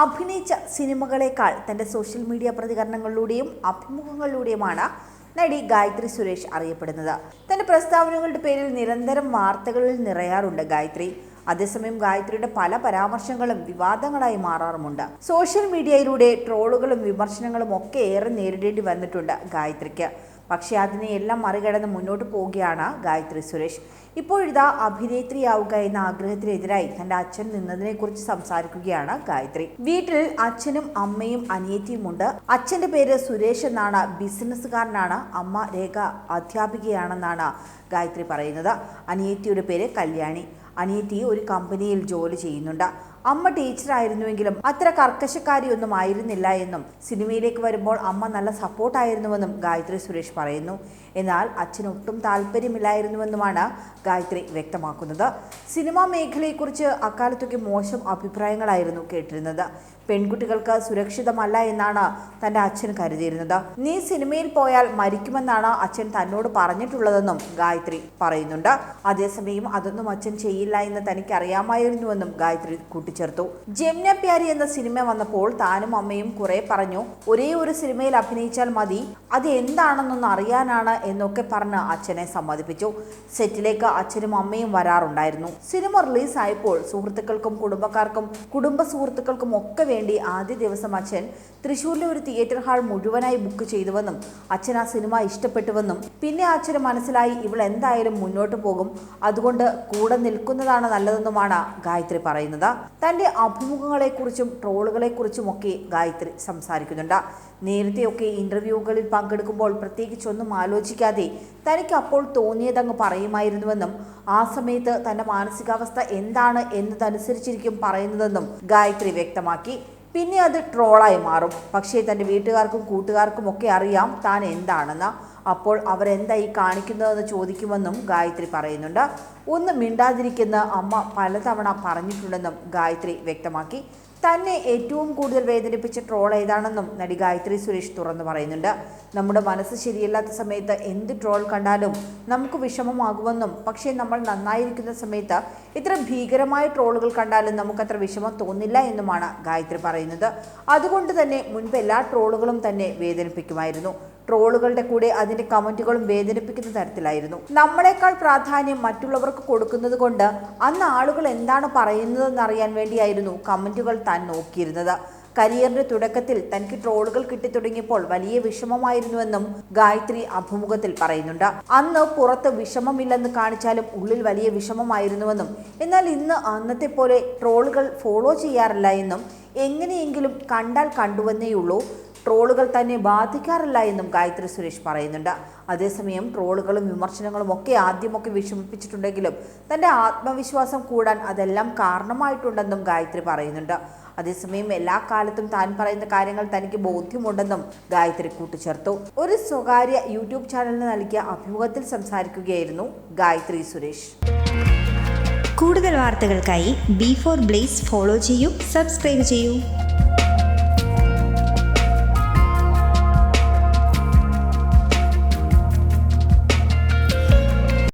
അഭിനയിച്ച സിനിമകളെക്കാൾ തന്റെ social media പ്രതികരണങ്ങളിലൂടെയും അഭിമുഖങ്ങളിലൂടെയുമാണ് നടി ഗായത്രി സുരേഷ് അറിയപ്പെടുന്നത്. തന്റെ പ്രസ്താവനകളുടെ പേരിൽ നിരന്തരം വാർത്തകളിൽ നിറയാറുണ്ട് ഗായത്രി. അതേസമയം ഗായത്രിയുടെ പല പരാമർശങ്ങളും വിവാദങ്ങളായി മാറാറുമുണ്ട്. സോഷ്യൽ മീഡിയയിലൂടെ ട്രോളുകളും വിമർശനങ്ങളും ഒക്കെ ഏറെ നേരിടേണ്ടി വന്നിട്ടുണ്ട് ഗായത്രിക്ക്. പക്ഷേ അതിനെ എല്ലാം മറികടന്ന് മുന്നോട്ട് പോവുകയാണ് ഗായത്രി സുരേഷ്. ഇപ്പോഴിതാ അഭിനേത്രിയാവുക എന്ന ആഗ്രഹത്തിനെതിരായി തന്റെ അച്ഛൻ നിന്നതിനെക്കുറിച്ച് സംസാരിക്കുകയാണ് ഗായത്രി. വീട്ടിൽ അച്ഛനും അമ്മയും അനിയത്തിയുമുണ്ട്. അച്ഛന്റെ പേര് സുരേഷ് എന്നാണ് ബിസിനസ്സുകാരനാണ് അമ്മ രേഖ അധ്യാപികയാണെന്നാണ് ഗായത്രി പറയുന്നത്. അനിയത്തിയുടെ പേര് കല്യാണി. അനിയത്തി ഒരു കമ്പനിയിൽ ജോലി ചെയ്യുന്നുണ്ട്. അമ്മ ടീച്ചറായിരുന്നുവെങ്കിലും അത്ര കർക്കശക്കാരിയൊന്നും ആയിരുന്നില്ല എന്നും സിനിമയിലേക്ക് വരുമ്പോൾ അമ്മ നല്ല സപ്പോർട്ടായിരുന്നുവെന്നും ഗായത്രി സുരേഷ് പറയുന്നു. എന്നാൽ അച്ഛന് ഒട്ടും താല്പര്യമില്ലായിരുന്നുവെന്നുമാണ് ഗായത്രി വ്യക്തമാക്കുന്നത്. സിനിമാ മേഖലയെക്കുറിച്ച് അക്കാലത്തൊക്കെ മോശം അഭിപ്രായങ്ങളായിരുന്നു കേട്ടിരുന്നത്. പെൺകുട്ടികൾക്ക് സുരക്ഷിതമല്ല എന്നാണ് തന്റെ അച്ഛൻ കരുതിയിരുന്നത്. നീ സിനിമയിൽ പോയാൽ മരിക്കുമെന്നാണ് അച്ഛൻ തന്നോട് പറഞ്ഞിട്ടുള്ളതെന്നും ഗായത്രി പറയുന്നുണ്ട്. അതേസമയം അതൊന്നും അച്ഛൻ ചെയ്യില്ല എന്ന് തനിക്ക് അറിയാമായിരുന്നുവെന്നും ഗായത്രി കൂട്ടിച്ചേർത്തു. ജംന പ്യാരി എന്ന സിനിമ വന്നപ്പോൾ താനും അമ്മയും കുറെ പറഞ്ഞു ഒരേ ഒരു സിനിമയിൽ അഭിനയിച്ചാൽ മതി. അത് എന്താണെന്നൊന്ന് അറിയാനാണ് എന്നൊക്കെ പറഞ്ഞ് അച്ഛനെ സമ്മതിപ്പിച്ചു. സെറ്റിലേക്ക് അച്ഛനും അമ്മയും വരാറുണ്ടായിരുന്നു. സിനിമ റിലീസായപ്പോൾ സുഹൃത്തുക്കൾക്കും കുടുംബക്കാർക്കും കുടുംബ സുഹൃത്തുക്കൾക്കും ഒക്കെ വേണ്ടി ആദ്യ ദിവസം അച്ഛൻ തൃശ്ശൂരിലെ ഒരു തിയേറ്റർ ഹാൾ മുഴുവനായി ബുക്ക് ചെയ്തുവെന്നും അച്ഛൻ ആ സിനിമ ഇഷ്ടപ്പെട്ടുവെന്നും പിന്നെ അച്ഛന് മനസ്സിലായി ഇവൾ എന്തായാലും മുന്നോട്ട് പോകും. അതുകൊണ്ട് കൂടെ നിൽക്കുന്നതാണ് നല്ലതെന്നുമാണ് ഗായത്രി പറയുന്നത്. തന്റെ അഭിമുഖങ്ങളെക്കുറിച്ചും ട്രോളുകളെക്കുറിച്ചും ഒക്കെ ഗായത്രി സംസാരിക്കുന്നുണ്ട്. നേരത്തെയൊക്കെ ഇന്റർവ്യൂകളിൽ പങ്കെടുക്കുമ്പോൾ പ്രത്യേകിച്ചൊന്നും ആലോചിക്കാതെ തനിക്ക് അപ്പോൾ തോന്നിയതങ്ങ് പറയുമായിരുന്നുവെന്നും ആ സമയത്ത് തന്റെ മാനസികാവസ്ഥ എന്താണ് എന്നതനുസരിച്ചിരിക്കും പറയുന്നതെന്നും ഗായത്രി വ്യക്തമാക്കി. പിന്നെ അത് ട്രോളായി മാറും. പക്ഷേ തന്റെ വീട്ടുകാർക്കും കൂട്ടുകാർക്കും ഒക്കെ അറിയാം താൻ എന്താണെന്ന്. അപ്പോൾ അവരെന്തായി കാണിക്കുന്നതെന്ന് ചോദിക്കുമെന്നും ഗായത്രി പറയുന്നുണ്ട്. ഒന്ന് മിണ്ടാതിരിക്കുന്ന അമ്മ പലതവണ പറഞ്ഞിട്ടുണ്ടെന്നും ഗായത്രി വ്യക്തമാക്കി. തന്നെ ഏറ്റവും കൂടുതൽ വേദനിപ്പിച്ച ട്രോൾ ഏതാണെന്നും നടി ഗായത്രി സുരേഷ് തുറന്നു പറയുന്നുണ്ട്. നമ്മുടെ മനസ്സ് ശരിയല്ലാത്ത സമയത്ത് എന്ത് ട്രോൾ കണ്ടാലും നമുക്ക് വിഷമമാകുമെന്നും പക്ഷേ നമ്മൾ നന്നായിരിക്കുന്ന സമയത്ത് ഇത്ര ഭീകരമായ ട്രോളുകൾ കണ്ടാലും നമുക്കത്ര വിഷമം തോന്നില്ല എന്നുമാണ് ഗായത്രി പറയുന്നത്. അതുകൊണ്ട് തന്നെ മുൻപ് എല്ലാ ട്രോളുകളും തന്നെ വേദനിപ്പിക്കുമായിരുന്നു. ട്രോളുകളുടെ കൂടെ അതിന്റെ കമന്റുകളും വേദനിപ്പിക്കുന്ന തരത്തിലായിരുന്നു. നമ്മളെക്കാൾ പ്രാധാന്യം മറ്റുള്ളവർക്ക് കൊടുക്കുന്നത് കൊണ്ട് അന്ന് ആളുകൾ എന്താണ് പറയുന്നതെന്ന് അറിയാൻ വേണ്ടിയായിരുന്നു കമന്റുകൾ താൻ നോക്കിയിരുന്നത്. കരിയറിന്റെ തുടക്കത്തിൽ തനിക്ക് ട്രോളുകൾ കിട്ടിത്തുടങ്ങിയപ്പോൾ വലിയ വിഷമമായിരുന്നുവെന്നും ഗായത്രി അഭിമുഖത്തിൽ പറയുന്നുണ്ട്. അന്ന് പുറത്ത് വിഷമമില്ലെന്ന് കാണിച്ചാലും ഉള്ളിൽ വലിയ വിഷമമായിരുന്നുവെന്നും എന്നാൽ ഇന്ന് അന്നത്തെ പോലെ ട്രോളുകൾ ഫോളോ ചെയ്യാറില്ല എന്നും എങ്ങനെയെങ്കിലും കണ്ടാൽ കണ്ടുവന്നേയുള്ളൂ. ട്രോളുകൾ തന്നെ ബാധിക്കാറില്ല എന്നും ഗായത്രി സുരേഷ് പറയുന്നുണ്ട്. അതേസമയം ട്രോളുകളും വിമർശനങ്ങളും ഒക്കെ ആദ്യമൊക്കെ വിഷമിപ്പിച്ചിട്ടുണ്ടെങ്കിലും തന്റെ ആത്മവിശ്വാസം കൂടാൻ അതെല്ലാം കാരണമായിട്ടുണ്ടെന്നും ഗായത്രി പറയുന്നുണ്ട്. അതേസമയം എല്ലാ കാലത്തും താൻ പറയുന്ന കാര്യങ്ങൾ തനിക്ക് ബോധ്യമുണ്ടെന്നും ഗായത്രി കൂട്ടിച്ചേർത്തു. ഒരു സ്വകാര്യ യൂട്യൂബ് ചാനലിന് നൽകിയ അഭിമുഖത്തിൽ സംസാരിക്കുകയായിരുന്നു ഗായത്രി സുരേഷ്. കൂടുതൽ വാർത്തകൾക്കായി ബി ഫോർ ബ്ലേസ് ഫോളോ ചെയ്യൂ സബ്സ്ക്രൈബ് ചെയ്യൂ.